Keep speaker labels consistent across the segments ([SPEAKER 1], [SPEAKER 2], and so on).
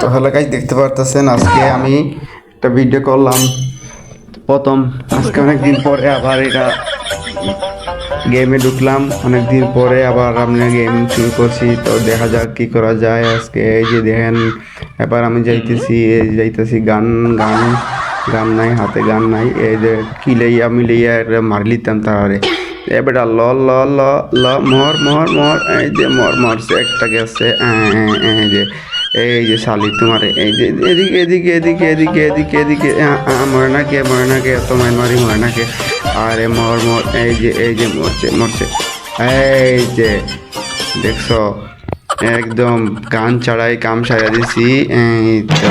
[SPEAKER 1] তো hello guys দেখতে পারতেছেন, আজকে আমি একটা ভিডিও করলাম। প্রথম, আজকে অনেক দিন পরে আবার এটা গেমে ঢুকলাম। অনেক দিন পরে আবার আমি গেম শুরু করছি। তো দেখা যাক কি করা যায় আজকে। এই যে দেখেন, এবার আমি যাইতেছি, এই যাইতেছি, গান গান গান নাই, হাতে গান নাই। এই যে কি লইয়া আমি লইয়া লিতাম তাহলে এবারটা ল ল ল ল, মর মর মর, এই যে মর, মরছে, একটা গেছে যে। এই যে শালি তোমার, এই যে এদিকে এদিকে এদিকে এদিকে এদিকে এদিকে মরে না কে, মরে না কে তোমার মারি মরে না কে। আরে মর মর, এই যে এই যে মরছে মরছে। এই যে, দেখছ, একদম গান ছাড়াই কাম সারা দিছি, এই তো।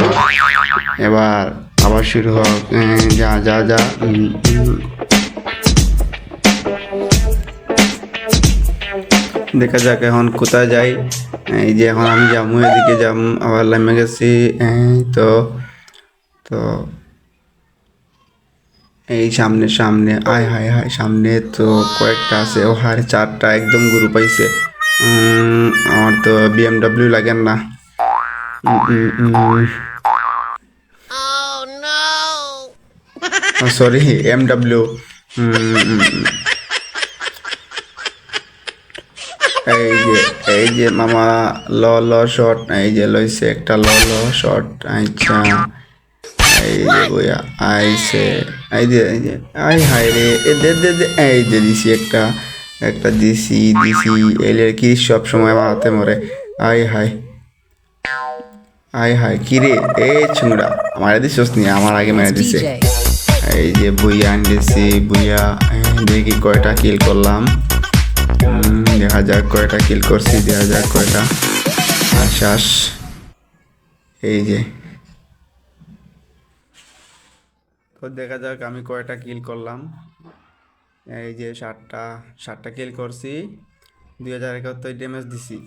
[SPEAKER 1] এবার আবার শুরু হোক যা যা যা। দেখা যাক এখন কোথায় যাই। এই যে এখন আমি যাব এদিকে যাম আবার লাইমে গেছি। তো তো এই সামনে সামনে আয় হায় হায় সামনে তো কয়েকটা আছে। ও হারে চারটা একদম গ্রুপ পাইছে। আমার তো বিএমডাব্লিউ লাগেন না। সরি এমডাব্লিউ এই যে এই যে মামা ল ল শট এই যে লইছে একটা ল ল শট আচ্ছা। এই যে বইয়া আইছে। এই যে এই যে আই হাই রে এ দে দে দে এই যে দিছি একটা একটা দিছি দিছি এলের কি সব সময় আমার হাতে মরে। আই হাই আই হাই কি রে? এ ছুংড়া আমার দিছস নি? আমার আগে মেরে দিছে। এই যে বুইয়া আনতেছি বুইয়া এই দেখি কয়টা কিল করলাম। দেখা যাক কয়টা কিল করছি দেখা যাক কয়টা? আশ্বাস এই যে। তো দেখা যাক আমি কয়টা কিল করলাম। এই যে সাতটা ষাটটা কিল করছি। দুই হাজার একাত্তর ড্যামেজ দিছি।